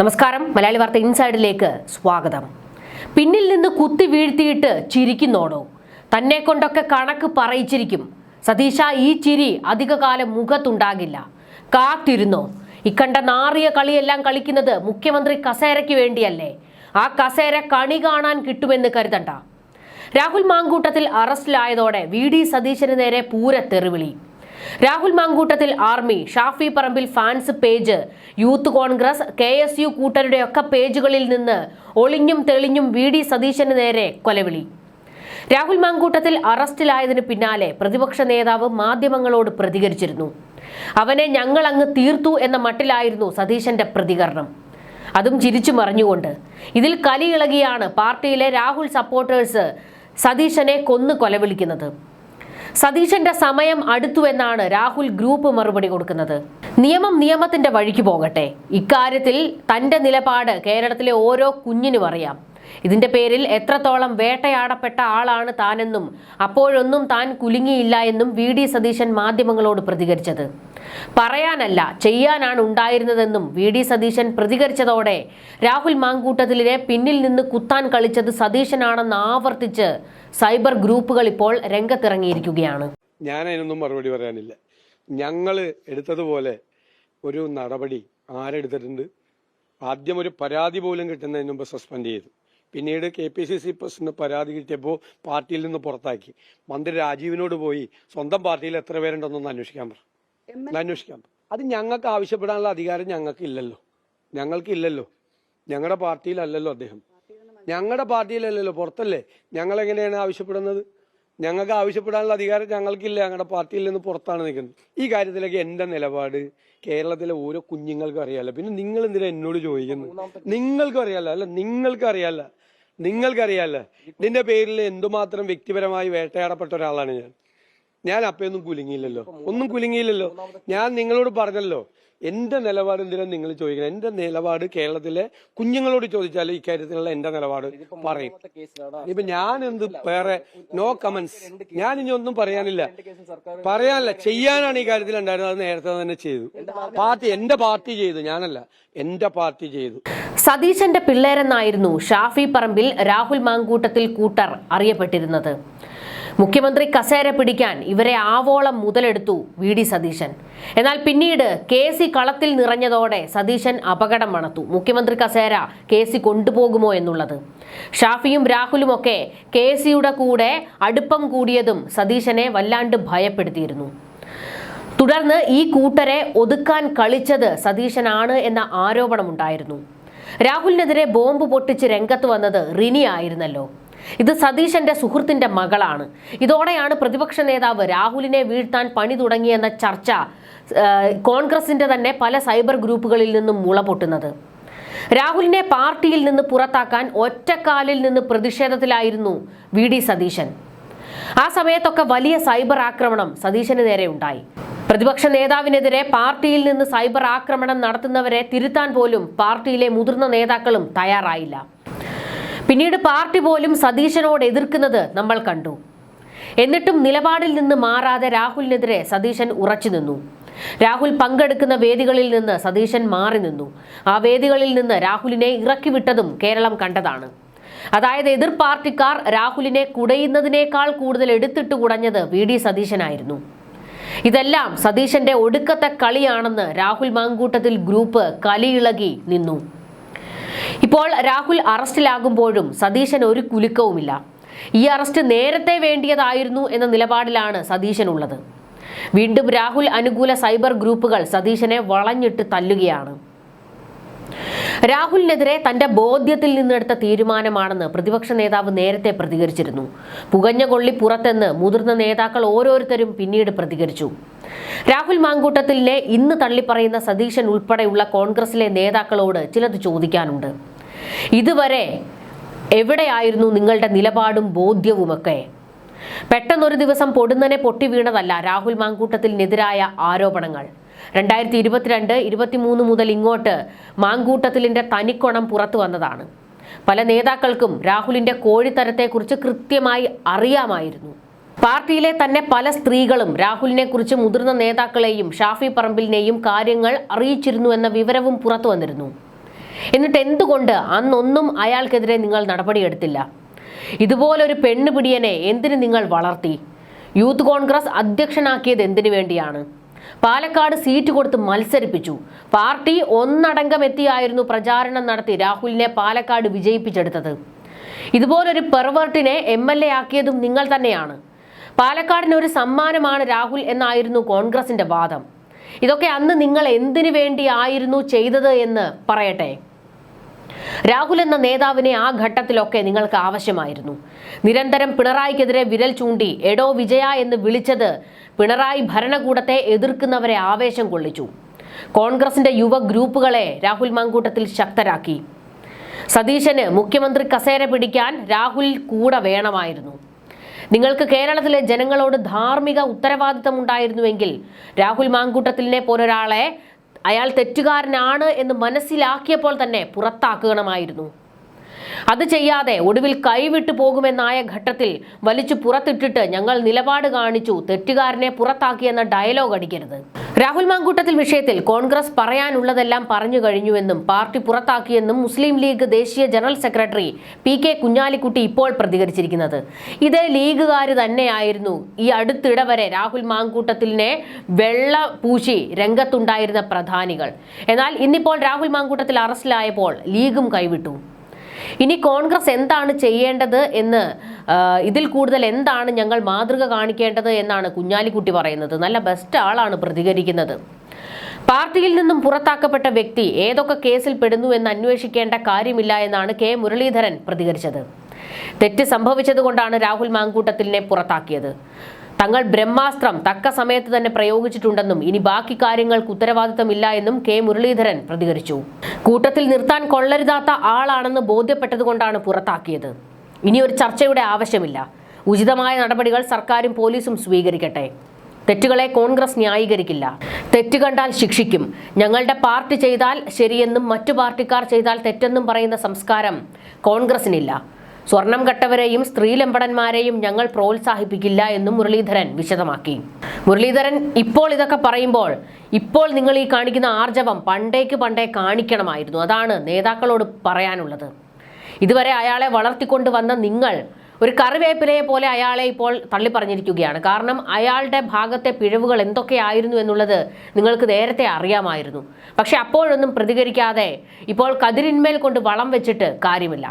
നമസ്കാരം. മലയാളി വാർത്ത ഇൻസൈഡിലേക്ക് സ്വാഗതം. പിന്നിൽ നിന്ന് കുത്തി വീഴ്ത്തിയിട്ട് ചിരിക്കുന്നോടോ? തന്നെ കൊണ്ടൊക്കെ കണക്ക് പറയിച്ചിരിക്കും. സതീശ ഈ ചിരി അധികകാലം മുഖത്തുണ്ടാകില്ല. കാത്തിരുന്നോ? ഇക്കണ്ട നാറിയ കളിയെല്ലാം കളിക്കുന്നത് മുഖ്യമന്ത്രി കസേരയ്ക്ക് വേണ്ടിയല്ലേ? ആ കസേര കണി കാണാൻ കിട്ടുമെന്ന് കരുതണ്ട. രാഹുൽ മാങ്കൂട്ടത്തിൽ അറസ്റ്റിലായതോടെ വി. ഡി. സതീശന് നേരെ പൂര തെറിവിളി Rahul Mankoottathil army Shafi Parambil fans page youth Congress K S U കൂട്ടരുടെയൊക്കെ പേജുകളിൽ നിന്ന് ഒളിഞ്ഞും തെളിഞ്ഞും വി ഡി സതീശന് നേരെ കൊലവിളി. രാഹുൽ മാങ്കൂട്ടത്തിൽ അറസ്റ്റിലായതിനു പിന്നാലെ പ്രതിപക്ഷ നേതാവ് മാധ്യമങ്ങളോട് പ്രതികരിച്ചിരുന്നു. അവനെ ഞങ്ങൾ അങ്ങ് തീർത്തു എന്ന മട്ടിലായിരുന്നു സതീശന്റെ പ്രതികരണം. അതും ചിരിച്ചു മറിഞ്ഞുകൊണ്ട് ഇതിൽ കലിയിളകിയാണ് പാർട്ടിയിലെ രാഹുൽ സപ്പോർട്ടേഴ്സ് സതീശനെ കൊന്നു കൊലവിളിക്കുന്നത്. സതീശന്റെ സമയം അടുത്തു എന്നാണ് രാഹുൽ ഗ്രൂപ്പ് മറുപടി കൊടുക്കുന്നത്. നിയമം നിയമത്തിന്റെ വഴിക്ക് പോകട്ടെ. ഇക്കാര്യത്തിൽ തന്റെ നിലപാട് കേരളത്തിലെ ഓരോ കുഞ്ഞിനും അറിയാം. ഇതിന്റെ പേരിൽ എത്രത്തോളം വേട്ടയാടപ്പെട്ട ആളാണ് താനെന്നും അപ്പോഴൊന്നും താൻ കുലുങ്ങിയില്ല എന്നും വി ഡി സതീശൻ മാധ്യമങ്ങളോട് പ്രതികരിച്ചത്. പറയാനല്ല ചെയ്യാനാണ് ഉണ്ടായിരുന്നതെന്നും വി. ഡി. സതീശൻ പ്രതികരിച്ചതോടെ രാഹുൽ മാങ്കൂട്ടത്തിലിനെ പിന്നിൽ നിന്ന് കുത്താൻ കളിച്ചത് സതീശനാണെന്ന് ആവർത്തിച്ച് സൈബർ ഗ്രൂപ്പുകൾ ഇപ്പോൾ രംഗത്തിറങ്ങിയിരിക്കുകയാണ്. ഞാൻ അതിനൊന്നും മറുപടി പറയാനില്ല. ഞങ്ങൾ എടുത്തതുപോലെ ഒരു നടപടി ആരെടുത്തിട്ടുണ്ട്? ആദ്യം ഒരു പരാതി പോലും കിട്ടുന്നതിന് മുമ്പ് സസ്പെൻഡ് ചെയ്തു. പിന്നീട് K P C C president പരാതി കിട്ടിയപ്പോൾ പാർട്ടിയിൽ നിന്ന് പുറത്താക്കി. മന്ത്രി രാജീവിനോട് പോയി സ്വന്തം പാർട്ടിയിൽ എത്ര പേരുണ്ടെന്നൊന്ന് അന്വേഷിക്കാൻ പറ. ഒന്ന് അന്വേഷിക്കാൻ അത് ഞങ്ങൾക്ക് ആവശ്യപ്പെടാനുള്ള അധികാരം ഞങ്ങൾക്ക് ഇല്ലല്ലോ ഞങ്ങൾക്ക് ഇല്ലല്ലോ ഞങ്ങളുടെ പാർട്ടിയിലല്ലല്ലോ അദ്ദേഹം. ഞങ്ങളുടെ പാർട്ടിയിലല്ലല്ലോ. പുറത്തല്ലേ? ഞങ്ങൾ എങ്ങനെയാണ് ആവശ്യപ്പെടുന്നത്? ഞങ്ങൾക്ക് ആവശ്യപ്പെടാനുള്ള അധികാരം ഞങ്ങൾക്കില്ല. ഞങ്ങളുടെ പാർട്ടിയിൽ നിന്ന് പുറത്താണ് നിൽക്കുന്നത്. ഈ കാര്യത്തിലേക്ക് എന്റെ നിലപാട് കേരളത്തിലെ ഓരോ കുഞ്ഞുങ്ങൾക്കും അറിയാമല്ലോ പിന്നെ നിങ്ങൾ എന്തിനാ എന്നോട് ചോദിക്കുന്നു? നിങ്ങൾക്കും അറിയാമല്ലോ അല്ല നിങ്ങൾക്ക് അറിയാലോ. നിങ്ങൾക്കറിയാമല്ലോ നിന്റെ പേരിൽ എന്തുമാത്രം വ്യക്തിപരമായി വേട്ടയാടപ്പെട്ട ഒരാളാണ് ഞാൻ. ഞാൻ അപ്പയൊന്നും കുലുങ്ങിയില്ലല്ലോ. ഒന്നും കുലുങ്ങിയില്ലല്ലോ. ഞാൻ നിങ്ങളോട് പറഞ്ഞല്ലോ എന്റെ നിലപാട് എന്തിനാ നിങ്ങൾ ചോദിക്കണം? എന്റെ നിലപാട് കേരളത്തിലെ കുഞ്ഞുങ്ങളോട് ചോദിച്ചാൽ ഇക്കാര്യത്തിലുള്ള എന്റെ നിലപാട് പറയും. ഇപ്പൊ ഞാൻ എന്ത് വേറെ നോ കമന്റ്സ് ഞാൻ ഇനി ഒന്നും പറയാനില്ല. പറയാനില്ല. ചെയ്യാനാണ് ഈ കാര്യത്തിൽ ഉണ്ടായിരുന്നത്. അത് നേരത്തെ തന്നെ ചെയ്തു. പാർട്ടി എന്റെ പാർട്ടി ചെയ്തു. ഞാനല്ല. എന്റെ പാർട്ടി ചെയ്തു. സതീശന്റെ പിള്ളേരെന്നായിരുന്നു ഷാഫി പറമ്പിൽ രാഹുൽ മാങ്കൂട്ടത്തിൽ കൂട്ടർ അറിയപ്പെട്ടിരുന്നത്. മുഖ്യമന്ത്രി കസേര പിടിക്കാൻ ഇവരെ ആവോളം മുതലെടുത്തു വി ഡി സതീശൻ. എന്നാൽ പിന്നീട് കെ സി കളത്തിൽ നിറഞ്ഞതോടെ സതീശൻ അപകടം മണത്തു. മുഖ്യമന്ത്രി കസേര കെ സി കൊണ്ടുപോകുമോ എന്നുള്ളത്. ഷാഫിയും രാഹുലുമൊക്കെ കെ സിയുടെ കൂടെ അടുപ്പം കൂടിയതും സതീശനെ വല്ലാണ്ട് ഭയപ്പെടുത്തിയിരുന്നു. തുടർന്ന് ഈ കൂട്ടരെ ഒതുക്കാൻ കളിച്ചത് സതീശനാണ് എന്ന ആരോപണമുണ്ടായിരുന്നു. രാഹുലിനെതിരെ ബോംബ് പൊട്ടിച്ച് രംഗത്ത് വന്നത് റിനി ആയിരുന്നല്ലോ. ഇത് സതീശന്റെ സുഹൃത്തിന്റെ മകളാണ്. ഇതോടെയാണ് പ്രതിപക്ഷ നേതാവ് രാഹുലിനെ വീഴ്ത്താൻ പണി തുടങ്ങിയെന്ന ചർച്ച കോൺഗ്രസിന്റെ തന്നെ പല സൈബർ ഗ്രൂപ്പുകളിൽ നിന്നും മുളപൊട്ടുന്നത് രാഹുലിനെ പാർട്ടിയിൽ നിന്ന് പുറത്താക്കാൻ ഒറ്റക്കാലിൽ നിന്ന് പ്രതിഷേധത്തിലായിരുന്നു വി ഡി സതീശൻ. ആ സമയത്തൊക്കെ വലിയ സൈബർ ആക്രമണം സതീശന് നേരെ ഉണ്ടായി. പ്രതിപക്ഷ നേതാവിനെതിരെ പാർട്ടിയിൽ നിന്ന് സൈബർ ആക്രമണം നടത്തുന്നവരെ തിരുത്താൻ പോലും പാർട്ടിയിലെ മുതിർന്ന നേതാക്കളും തയ്യാറായില്ല. പിന്നീട് പാർട്ടി പോലും സതീശനോട് എതിർക്കുന്നത് നമ്മൾ കണ്ടു. എന്നിട്ടും നിലപാടിൽ നിന്ന് മാറാതെ രാഹുലിനെതിരെ സതീശൻ ഉറച്ചു നിന്നു. രാഹുൽ പങ്കെടുക്കുന്ന വേദികളിൽ നിന്ന് സതീശൻ മാറി നിന്നു. ആ വേദികളിൽ നിന്ന് രാഹുലിനെ ഇറക്കി വിട്ടതും കേരളം കണ്ടതാണ്. അതായത് എതിർ പാർട്ടിക്കാർ രാഹുലിനെ കുടയുന്നതിനേക്കാൾ കൂടുതൽ എടുത്തിട്ട് കുടഞ്ഞത് വി ഡി സതീശനായിരുന്നു. ഇതെല്ലാം സതീശന്റെ ഒടുക്കത്തെ കളിയാണെന്ന് രാഹുൽ മാങ്കൂട്ടത്തിൽ ഗ്രൂപ്പ് കലിയിളകി നിന്നു. ഇപ്പോൾ രാഹുൽ അറസ്റ്റിലാകുമ്പോഴും സതീശൻ ഒരു കുലുക്കവുമില്ല. ഈ അറസ്റ്റ് നേരത്തെ വേണ്ടിയതായിരുന്നു എന്ന നിലപാടിലാണ് സതീശൻ ഉള്ളത് വീണ്ടും രാഹുൽ അനുകൂല സൈബർ ഗ്രൂപ്പുകൾ സതീശനെ വളഞ്ഞിട്ട് തല്ലുകയാണ്. രാഹുലിനെതിരെ തന്റെ ബോധ്യത്തിൽ നിന്നെടുത്ത തീരുമാനമാണെന്ന് പ്രതിപക്ഷ നേതാവ് നേരത്തെ പ്രതികരിച്ചിരുന്നു. പുകഞ്ഞ കൊള്ളി പുറത്തെന്ന് മുതിർന്ന നേതാക്കൾ ഓരോരുത്തരും പിന്നീട് പ്രതികരിച്ചു. രാഹുൽ മാങ്കൂട്ടത്തിലിനെ ഇന്ന് തള്ളിപ്പറയുന്ന സതീശൻ ഉൾപ്പെടെയുള്ള കോൺഗ്രസിലെ നേതാക്കളോട് ചിലത് ചോദിക്കാനുണ്ട്. ഇതുവരെ എവിടെയായിരുന്നു നിങ്ങളുടെ നിലപാടും ബോധ്യവുമൊക്കെ? പെട്ടെന്നൊരു ദിവസം പൊടുന്നനെ പൊട്ടി വീണതല്ല രാഹുൽ മാങ്കൂട്ടത്തിനെതിരായ ആരോപണങ്ങൾ. രണ്ടായിരത്തി ഇരുപത്തിരണ്ട് ഇരുപത്തിമൂന്ന് മുതൽ ഇങ്ങോട്ട് മാങ്കൂട്ടത്തിലിന്റെ തനിക്കൊണം പുറത്തു വന്നതാണ്. പല നേതാക്കൾക്കും രാഹുലിന്റെ കോഴിത്തരത്തെക്കുറിച്ച് കൃത്യമായി അറിയാമായിരുന്നു. പാർട്ടിയിലെ തന്നെ പല സ്ത്രീകളും രാഹുലിനെ കുറിച്ച് മുതിർന്ന നേതാക്കളെയും ഷാഫി പറമ്പിലിനെയും കാര്യങ്ങൾ അറിയിച്ചിരുന്നു എന്ന വിവരവും പുറത്തു വന്നിരുന്നു. എന്നിട്ട് എന്തുകൊണ്ട് അന്നൊന്നും അയാൾക്കെതിരെ നിങ്ങൾ നടപടിയെടുത്തില്ല? ഇതുപോലൊരു പെണ്ണുപിടിയനെ എന്തിനു നിങ്ങൾ വളർത്തി? യൂത്ത് കോൺഗ്രസ് അധ്യക്ഷനാക്കിയത് എന്തിനു വേണ്ടിയാണ്? പാലക്കാട് സീറ്റ് കൊടുത്ത് മത്സരിപ്പിച്ചു. പാർട്ടി ഒന്നടങ്കം എത്തിയായിരുന്നു പ്രചാരണം നടത്തി രാഹുലിനെ പാലക്കാട് വിജയിപ്പിച്ചെടുത്തത്. ഇതുപോലൊരു പെർവർട്ടിനെ എം എൽ എ ആക്കിയതും നിങ്ങൾ തന്നെയാണ്. പാലക്കാടിന് ഒരു സമ്മാനമാണ് രാഹുൽ എന്നായിരുന്നു കോൺഗ്രസിന്റെ വാദം. ഇതൊക്കെ അന്ന് നിങ്ങൾ എന്തിനു വേണ്ടിയായിരുന്നു ചെയ്തത് എന്ന് പറയട്ടെ. രാഹുൽ എന്ന നേതാവിനെ ആ ഘട്ടത്തിലൊക്കെ നിങ്ങൾക്ക് ആവശ്യമായിരുന്നു. നിരന്തരം പിണറായിക്കെതിരെ വിരൽ ചൂണ്ടി എടോ വിജയ എന്ന് വിളിച്ചത് പിണറായി ഭരണകൂടത്തെ എതിർക്കുന്നവരെ ആവേശം കൊള്ളിച്ചു. കോൺഗ്രസിന്റെ യുവ ഗ്രൂപ്പുകളെ രാഹുൽ മാങ്കൂട്ടത്തിൽ ശക്തരാക്കി. സതീശന് മുഖ്യമന്ത്രി കസേര പിടിക്കാൻ രാഹുൽ കൂടെ വേണമായിരുന്നു. നിങ്ങൾക്ക് കേരളത്തിലെ ജനങ്ങളോട് ധാർമ്മിക ഉത്തരവാദിത്തം ഉണ്ടായിരുന്നുവെങ്കിൽ രാഹുൽ മാങ്കൂട്ടത്തിലിനെ പോലൊരാളെ അയാൾ തെറ്റുകാരനാണ് എന്ന് മനസ്സിലാക്കിയപ്പോൾ തന്നെ പുറത്താക്കണമായിരുന്നു അത് ചെയ്യാതെ ഒടുവിൽ കൈവിട്ടു പോകുമെന്നായ ഘട്ടത്തിൽ വലിച്ചു പുറത്തിട്ടിട്ട് ഞങ്ങൾ നിലപാട് കാണിച്ചു. തെറ്റുകാരനെ പുറത്താക്കിയെന്ന ഡയലോഗ് അടിക്കരുത്. രാഹുൽ മാങ്കൂട്ടത്തിൽ വിഷയത്തിൽ കോൺഗ്രസ് പറയാനുള്ളതെല്ലാം പറഞ്ഞു കഴിഞ്ഞുവെന്നും പാർട്ടി പുറത്താക്കിയെന്നും മുസ്ലിം ലീഗ് ദേശീയ general secretary P K Kunhalikutty ഇപ്പോൾ പ്രതികരിച്ചിരിക്കുന്നത്. ഇതേ ലീഗുകാർ തന്നെയായിരുന്നു ഈ അടുത്തിടെ വരെ രാഹുൽ മാങ്കൂട്ടത്തിലിനെ വെള്ള പൂശി രംഗത്തുണ്ടായിരുന്ന പ്രധാനികൾ. എന്നാൽ ഇന്നിപ്പോൾ രാഹുൽ മാങ്കൂട്ടത്തിൽ അറസ്റ്റിലായപ്പോൾ ലീഗും കൈവിട്ടു. ഇനി കോൺഗ്രസ് എന്താണ് ചെയ്യേണ്ടത് എന്ന് ഇതിൽ കൂടുതൽ എന്താണ് ഞങ്ങൾ മാതൃക കാണിക്കേണ്ടത് എന്നാണ് കുഞ്ഞാലിക്കുട്ടി പറയുന്നത്. നല്ല ബെസ്റ്റ് ആളാണ് പ്രതികരിക്കുന്നത്. പാർട്ടിയിൽ നിന്നും പുറത്താക്കപ്പെട്ട വ്യക്തി ഏതൊക്കെ കേസിൽ പെടുന്നു എന്ന് അന്വേഷിക്കേണ്ട കാര്യമില്ല എന്നാണ് കെ. മുരളീധരൻ പ്രതികരിച്ചത്. തെറ്റ് സംഭവിച്ചതുകൊണ്ടാണ് രാഹുൽ മാങ്കൂട്ടത്തിലിനെ പുറത്താക്കിയത്. തങ്ങൾ ബ്രഹ്മാസ്ത്രം തക്ക സമയത്ത് തന്നെ പ്രയോഗിച്ചിട്ടുണ്ടെന്നും ഇനി ബാക്കി കാര്യങ്ങൾക്ക് ഉത്തരവാദിത്തമില്ല എന്നും കെ മുരളീധരൻ പ്രതികരിച്ചു. കൂട്ടത്തിൽ നിർത്താൻ കൊള്ളരുതാത്ത ആളാണെന്ന് ബോധ്യപ്പെട്ടതുകൊണ്ടാണ് പുറത്താക്കിയത്. ഇനി ഒരു ചർച്ചയുടെ ആവശ്യമില്ല. ഉചിതമായ നടപടികൾ സർക്കാരും പോലീസും സ്വീകരിക്കട്ടെ. തെറ്റുകളെ കോൺഗ്രസ് ന്യായീകരിക്കില്ല. തെറ്റ് കണ്ടാൽ ശിക്ഷിക്കും. ഞങ്ങളുടെ പാർട്ടി ചെയ്താൽ ശരിയെന്നും മറ്റു പാർട്ടിക്കാർ ചെയ്താൽ തെറ്റെന്നും പറയുന്ന സംസ്കാരം കോൺഗ്രസിനില്ല. സ്വർണം കട്ടവരെയും സ്ത്രീലമ്പടന്മാരെയും ഞങ്ങൾ പ്രോത്സാഹിപ്പിക്കില്ല എന്നും മുരളീധരൻ വിശദമാക്കി. മുരളീധരൻ ഇപ്പോൾ ഇതൊക്കെ പറയുമ്പോൾ ഇപ്പോൾ നിങ്ങൾ ഈ കാണിക്കുന്ന ആർജവം പണ്ടേക്ക് പണ്ടേ കാണിക്കണമായിരുന്നു. അതാണ് നേതാക്കളോട് പറയാനുള്ളത്. ഇതുവരെ അയാളെ വളർത്തിക്കൊണ്ട് വന്ന നിങ്ങൾ ഒരു കറിവേപ്പിലയെ പോലെ അയാളെ ഇപ്പോൾ തള്ളി പറഞ്ഞിരിക്കുകയാണ് കാരണം അയാളുടെ ഭാഗത്തെ പിഴവുകൾ എന്തൊക്കെയായിരുന്നു എന്നുള്ളത് നിങ്ങൾക്ക് നേരത്തെ അറിയാമായിരുന്നു. പക്ഷെ അപ്പോഴൊന്നും പ്രതികരിക്കാതെ ഇപ്പോൾ കതിരിന്മേൽ കൊണ്ട് വളം വെച്ചിട്ട് കാര്യമില്ല.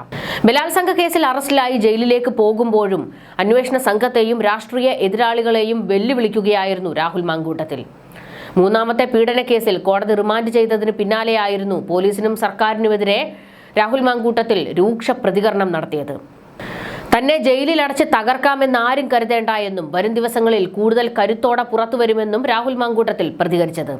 ബലാത്സംഗ കേസിൽ അറസ്റ്റിലായി ജയിലിലേക്ക് പോകുമ്പോഴും അന്വേഷണ സംഘത്തെയും രാഷ്ട്രീയ എതിരാളികളെയും വെല്ലുവിളിക്കുകയായിരുന്നു രാഹുൽ മാങ്കൂട്ടത്തിൽ. മൂന്നാമത്തെ പീഡന കേസിൽ കോടതി റിമാൻഡ് ചെയ്തതിന് പിന്നാലെയായിരുന്നു പോലീസിനും സർക്കാരിനുമെതിരെ രാഹുൽ മാങ്കൂട്ടത്തിൽ രൂക്ഷ പ്രതികരണം നടത്തിയത്. തന്നെ ജയിലിൽ അടച്ച് തകർക്കാമെന്ന് ആരും കരുതേണ്ട എന്നും വരും ദിവസങ്ങളിൽ കൂടുതൽ കരുത്തോടെ പുറത്തുവരുമെന്നും രാഹുൽ മാങ്കൂട്ടത്തിൽ പ്രതികരിച്ചത്.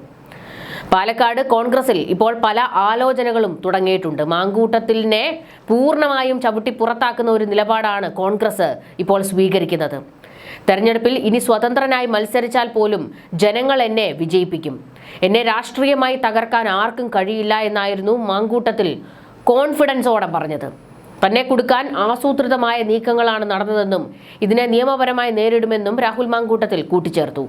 പാലക്കാട് കോൺഗ്രസിൽ ഇപ്പോൾ പല ആലോചനകളും തുടങ്ങിയിട്ടുണ്ട്. മാങ്കൂട്ടത്തിനെ പൂർണമായും ചവിട്ടി പുറത്താക്കുന്ന ഒരു നിലപാടാണ് കോൺഗ്രസ് ഇപ്പോൾ സ്വീകരിക്കുന്നത്. തെരഞ്ഞെടുപ്പിൽ ഇനി സ്വതന്ത്രനായി മത്സരിച്ചാൽ പോലും ജനങ്ങൾ എന്നെ വിജയിപ്പിക്കും. എന്നെ രാഷ്ട്രീയമായി തകർക്കാൻ ആർക്കും കഴിയില്ല എന്നായിരുന്നു മാങ്കൂട്ടത്തിൽ കോൺഫിഡൻസോടെ പറഞ്ഞത്. തന്നെ കൊടുക്കാൻ ആസൂത്രിതമായ നീക്കങ്ങളാണ് നടന്നതെന്നും ഇതിനെ നിയമപരമായി നേരിടുമെന്നും രാഹുൽ മാങ്കൂട്ടത്തിൽ കൂട്ടിച്ചേർത്തു.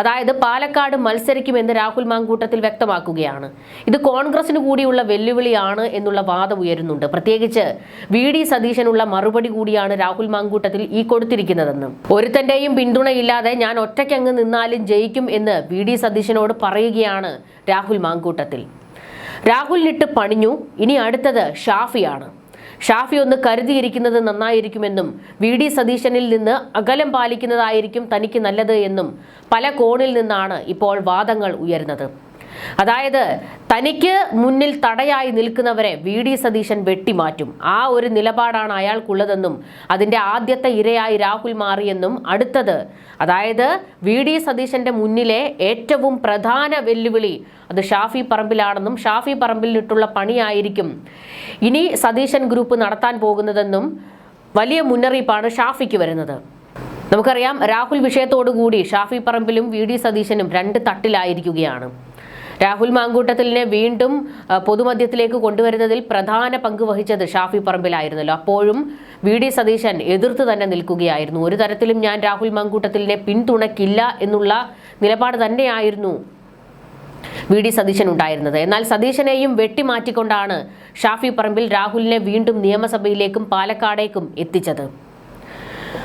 അതായത് പാലക്കാട് മത്സരിക്കുമെന്ന് രാഹുൽ മാങ്കൂട്ടത്തിൽ വ്യക്തമാക്കുകയാണ്. ഇത് കോൺഗ്രസിന് കൂടിയുള്ള വെല്ലുവിളിയാണ് എന്നുള്ള വാദം ഉയരുന്നുണ്ട്. പ്രത്യേകിച്ച് വി ഡി സതീശനുള്ള മറുപടി കൂടിയാണ് രാഹുൽ മാങ്കൂട്ടത്തിൽ ഈ കൊടുത്തിരിക്കുന്നതെന്നും. ഒരുത്തന്റെയും പിന്തുണയില്ലാതെ ഞാൻ ഒറ്റയ്ക്കങ്ങ് നിന്നാലും ജയിക്കും എന്ന് വി ഡി സതീശനോട് പറയുകയാണ് രാഹുൽ മാങ്കൂട്ടത്തിൽ. രാഹുലിനിട്ട് പണിഞ്ഞു. ഇനി അടുത്തത് ഷാഫിയാണ്. ഷാഫി ഒന്ന് കരുതിയിരിക്കുന്നത് നന്നായിരിക്കുമെന്നും വി ഡി സതീശനിൽ നിന്ന് അകലം പാലിക്കുന്നതായിരിക്കും തനിക്ക് നല്ലത് എന്നും പല കോണിൽ നിന്നാണ് ഇപ്പോൾ വാദങ്ങൾ ഉയരുന്നത്. അതായത് തനിക്ക് മുന്നിൽ തടയായി നിൽക്കുന്നവരെ വി ഡി സതീശൻ വെട്ടിമാറ്റും. ആ ഒരു നിലപാടാണ് അയാൾക്കുള്ളതെന്നും അതിന്റെ ആദ്യത്തെ ഇരയായി രാഹുൽ മാറിയെന്നും അടുത്തത്. അതായത് വി ഡി സതീശന്റെ മുന്നിലെ ഏറ്റവും പ്രധാന വെല്ലുവിളി അത് ഷാഫി പറമ്പിലാണെന്നും ഷാഫി പറമ്പിലിട്ടുള്ള പണിയായിരിക്കും ഇനി സതീശൻ ഗ്രൂപ്പ് നടത്താൻ പോകുന്നതെന്നും വലിയ മുന്നറിയിപ്പാണ് ഷാഫിക്ക് വരുന്നത്. നമുക്കറിയാം രാഹുൽ വിഷയത്തോടുകൂടി ഷാഫി പറമ്പിലും വി ഡി സതീശനും രണ്ട് തട്ടിലായിരിക്കുകയാണ്. രാഹുൽ മാങ്കൂട്ടത്തിലിനെ വീണ്ടും പൊതുമധ്യത്തിലേക്ക് കൊണ്ടുവരുന്നതിൽ പ്രധാന പങ്ക് വഹിച്ചത് ഷാഫി പറമ്പിലായിരുന്നല്ലോ. അപ്പോഴും വി ഡി സതീശൻ എതിർത്ത് തന്നെ നിൽക്കുകയായിരുന്നു. ഒരു തരത്തിലും ഞാൻ രാഹുൽ മാങ്കൂട്ടത്തിലിനെ പിന്തുണയ്ക്കില്ല എന്നുള്ള നിലപാട് തന്നെയായിരുന്നു വി ഡി സതീശൻ ഉണ്ടായിരുന്നത്. എന്നാൽ സതീശനെയും വെട്ടിമാറ്റിക്കൊണ്ടാണ് ഷാഫി പറമ്പിൽ രാഹുലിനെ വീണ്ടും നിയമസഭയിലേക്കും പാലക്കാടേക്കും എത്തിച്ചത്.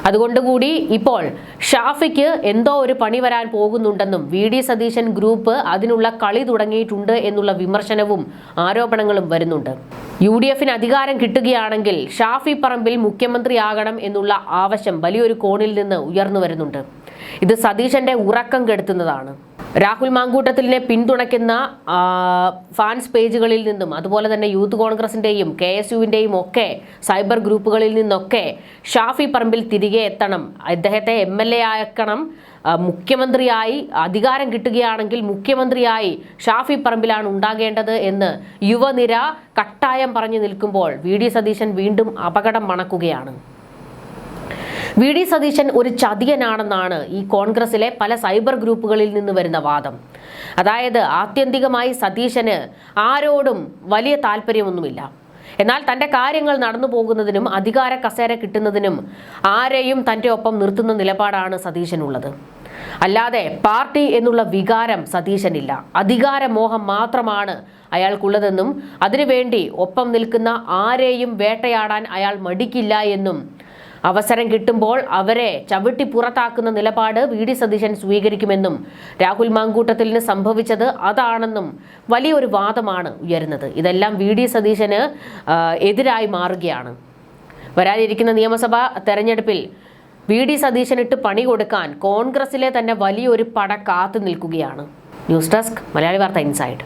അതുകൊണ്ടുകൂടി ഇപ്പോൾ ഷാഫിക്ക് എന്തോ ഒരു പണി വരാൻ പോകുന്നുണ്ടെന്നും വി ഡി സതീശൻ ഗ്രൂപ്പ് അതിനുള്ള കളി തുടങ്ങിയിട്ടുണ്ട് എന്നുള്ള വിമർശനവും ആരോപണങ്ങളും വരുന്നുണ്ട്. യു ഡി എഫിന് അധികാരം കിട്ടുകയാണെങ്കിൽ ഷാഫി പറമ്പിൽ മുഖ്യമന്ത്രിയാകണം എന്നുള്ള ആവശ്യം വലിയൊരു കോണിൽ നിന്ന് ഉയർന്നു വരുന്നുണ്ട്. ഇത് സതീശന്റെ ഉറക്കം കെടുത്തുന്നതാണ്. രാഹുൽ മാങ്കൂട്ടത്തിലിനെ പിന്തുണയ്ക്കുന്ന ഫാൻസ് പേജുകളിൽ നിന്നും അതുപോലെ തന്നെ യൂത്ത് കോൺഗ്രസിന്റെയും കെ എസ് യുവിന്റെയും ഒക്കെ സൈബർ ഗ്രൂപ്പുകളിൽ നിന്നൊക്കെ ഷാഫി പറമ്പിൽ തിരികെ എത്തണം. അദ്ദേഹത്തെ എം എൽ എ ആക്കണം. മുഖ്യമന്ത്രിയായി അധികാരം കിട്ടുകയാണെങ്കിൽ മുഖ്യമന്ത്രിയായി ഷാഫി പറമ്പിലാണ് ഉണ്ടാകേണ്ടത് എന്ന് യുവനിര കട്ടായം പറഞ്ഞു നിൽക്കുമ്പോൾ വി ഡി സതീശൻ വീണ്ടും അപകടം മണക്കുകയാണ്. വി ഡി സതീശൻ ഒരു ചതിയനാണെന്നാണ് ഈ കോൺഗ്രസിലെ പല സൈബർ ഗ്രൂപ്പുകളിൽ നിന്ന് വരുന്ന വാദം. അതായത് ആത്യന്തികമായി സതീശന് ആരോടും വലിയ താല്പര്യമൊന്നുമില്ല. എന്നാൽ തന്റെ കാര്യങ്ങൾ നടന്നു പോകുന്നതിനും അധികാര കസേര കിട്ടുന്നതിനും ആരെയും തന്റെ ഒപ്പം നിർത്തുന്ന നിലപാടാണ് സതീശനുള്ളത്. അല്ലാതെ പാർട്ടി എന്നുള്ള വികാരം സതീശനില്ല. അധികാരമോഹം മാത്രമാണ് അയാൾക്കുള്ളതെന്നും അതിനുവേണ്ടി ഒപ്പം നിൽക്കുന്ന ആരെയും വേട്ടയാടാൻ അയാൾ മടിക്കില്ല എന്നും അവസരം കിട്ടുമ്പോൾ അവരെ ചവിട്ടി പുറത്താക്കുന്ന നിലപാട് വി ഡി സതീശൻ സ്വീകരിക്കുമെന്നും രാഹുൽ മാങ്കൂട്ടത്തിന് സംഭവിച്ചത് അതാണെന്നും വലിയൊരു വാദമാണ് ഉയരുന്നത്. ഇതെല്ലാം വി ഡി സതീശന് എതിരായി മാറുകയാണ്. വരാനിരിക്കുന്ന നിയമസഭാ തെരഞ്ഞെടുപ്പിൽ വി ഡി സതീശനിട്ട് പണി കൊടുക്കാൻ കോൺഗ്രസിലെ തന്നെ വലിയൊരു പട കാത്തു നിൽക്കുകയാണ്. ന്യൂസ് ഡെസ്ക് മലയാളി വാർത്ത ഇൻസൈഡ്.